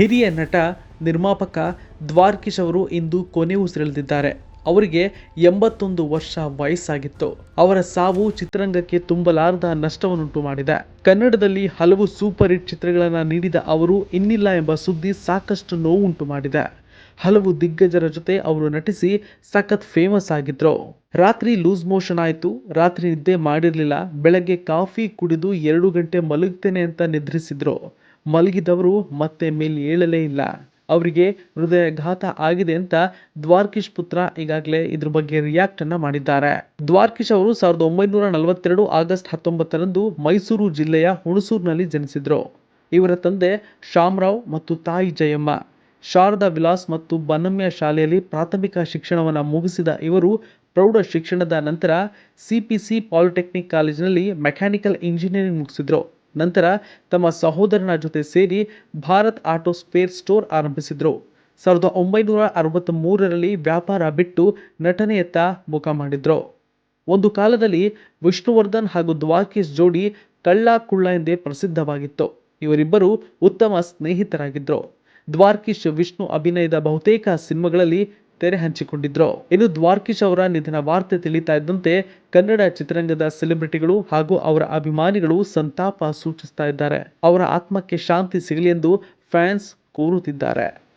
ಹಿರಿಯ ನಟ, ನಿರ್ಮಾಪಕ ದ್ವಾರ್ಕಿಶ್ ಅವರು ಇಂದು ಕೊನೆ ಉಸಿರೆಳೆದಿದ್ದಾರೆ. ಅವರಿಗೆ ಎಂಬತ್ತೊಂದು ವರ್ಷ ವಯಸ್ಸಾಗಿತ್ತು. ಅವರ ಸಾವು ಚಿತ್ರರಂಗಕ್ಕೆ ತುಂಬಲಾರದ ನಷ್ಟವನ್ನುಂಟು ಮಾಡಿದೆ ಕನ್ನಡದಲ್ಲಿ ಹಲವು ಸೂಪರ್ ಹಿಟ್ ಚಿತ್ರಗಳನ್ನು ನೀಡಿದ ಅವರು ಇನ್ನಿಲ್ಲ ಎಂಬ ಸುದ್ದಿ ಸಾಕಷ್ಟು ನೋವುಂಟು ಮಾಡಿದೆ ಹಲವು ದಿಗ್ಗಜರ ಜೊತೆ ಅವರು ನಟಿಸಿ ಸಖತ್ ಫೇಮಸ್ ಆಗಿದ್ರು. ರಾತ್ರಿ ಲೂಸ್ ಮೋಷನ್ ಆಯಿತು, ರಾತ್ರಿ ನಿದ್ದೆ ಮಾಡಿರಲಿಲ್ಲ, ಬೆಳಗ್ಗೆ ಕಾಫಿ ಕುಡಿದು ಎರಡು ಗಂಟೆ ಮಲಗ್ತೇನೆ ಅಂತ ನಿದ್ರಿಸಿದ್ರು. ಮಲಗಿದವರು ಮತ್ತೆ ಮೇಲೆ ಏಳಲೇ ಇಲ್ಲ. ಅವರಿಗೆ ಹೃದಯಘಾತ ಆಗಿದೆ ಅಂತ ದ್ವಾರ್ಕಿಶ್ ಪುತ್ರ ಈಗಾಗಲೇ ಇದ್ರ ಬಗ್ಗೆ ರಿಯಾಕ್ಟ್ ಅನ್ನ ಮಾಡಿದ್ದಾರೆ. ದ್ವಾರ್ಕಿಶ್ ಅವರು ಸಾವಿರದ ಒಂಬೈನೂರ ನಲವತ್ತೆರಡು ಆಗಸ್ಟ್ ಹತ್ತೊಂಬತ್ತರಂದು ಮೈಸೂರು ಜಿಲ್ಲೆಯ ಹುಣಸೂರಿನಲ್ಲಿ ಜನಿಸಿದ್ರು. ಇವರ ತಂದೆ ಶಾಮರಾವ್ ಮತ್ತು ತಾಯಿ ಜಯಮ್ಮ. ಶಾರದಾ ವಿಲಾಸ್ ಮತ್ತು ಬನ್ನಮ್ಯ ಶಾಲೆಯಲ್ಲಿ ಪ್ರಾಥಮಿಕ ಶಿಕ್ಷಣವನ್ನು ಮುಗಿಸಿದ ಇವರು ಪ್ರೌಢ ಶಿಕ್ಷಣದ ನಂತರ ಸಿಪಿಸಿ ಪಾಲಿಟೆಕ್ನಿಕ್ ಕಾಲೇಜಿನಲ್ಲಿ ಮೆಕ್ಯಾನಿಕಲ್ ಇಂಜಿನಿಯರಿಂಗ್ ಮುಗಿಸಿದ್ರು. ನಂತರ ತಮ್ಮ ಸಹೋದರನ ಜೊತೆ ಸೇರಿ ಭಾರತ್ ಆಟೋ ಸ್ಪೇರ್ ಸ್ಟೋರ್ ಆರಂಭಿಸಿದ್ರು. ಸಾವಿರದ ಒಂಬೈನೂರ ಅರವತ್ತ್ ಮೂರರಲ್ಲಿ ವ್ಯಾಪಾರ ಬಿಟ್ಟು ನಟನೆಯತ್ತ ಮುಖ ಮಾಡಿದ್ರು. ಒಂದು ಕಾಲದಲ್ಲಿ ವಿಷ್ಣುವರ್ಧನ್ ಹಾಗೂ ದ್ವಾರಕೀಶ್ ಜೋಡಿ ಕಳ್ಳ ಕುಳ್ಳ ಎಂದೇ ಪ್ರಸಿದ್ಧವಾಗಿತ್ತು. ಇವರಿಬ್ಬರು ಉತ್ತಮ ಸ್ನೇಹಿತರಾಗಿದ್ದರು ದ್ವಾರಕೀಶ್ ವಿಷ್ಣು ಅಭಿನಯದ ಬಹುತೇಕ ಸಿನಿಮಾಗಳಲ್ಲಿ ತೆರೆ ಹಂಚಿಕೊಂಡಿದ್ರು? ಇನ್ನು ದ್ವಾರ್ಕಿಶ್ ಅವರ ನಿಧನ ವಾರ್ತೆ ತಿಳಿತಾ ಇದ್ದಂತೆ ಕನ್ನಡ ಚಿತ್ರರಂಗದ ಸೆಲೆಬ್ರಿಟಿಗಳು ಹಾಗೂ ಅವರ ಅಭಿಮಾನಿಗಳು ಸಂತಾಪ ಸೂಚಿಸ್ತಾ ಇದ್ದಾರೆ. ಅವರ ಆತ್ಮಕ್ಕೆ ಶಾಂತಿ ಸಿಗಲಿ ಎಂದು ಫ್ಯಾನ್ಸ್ ಕೋರುತ್ತಿದ್ದಾರೆ.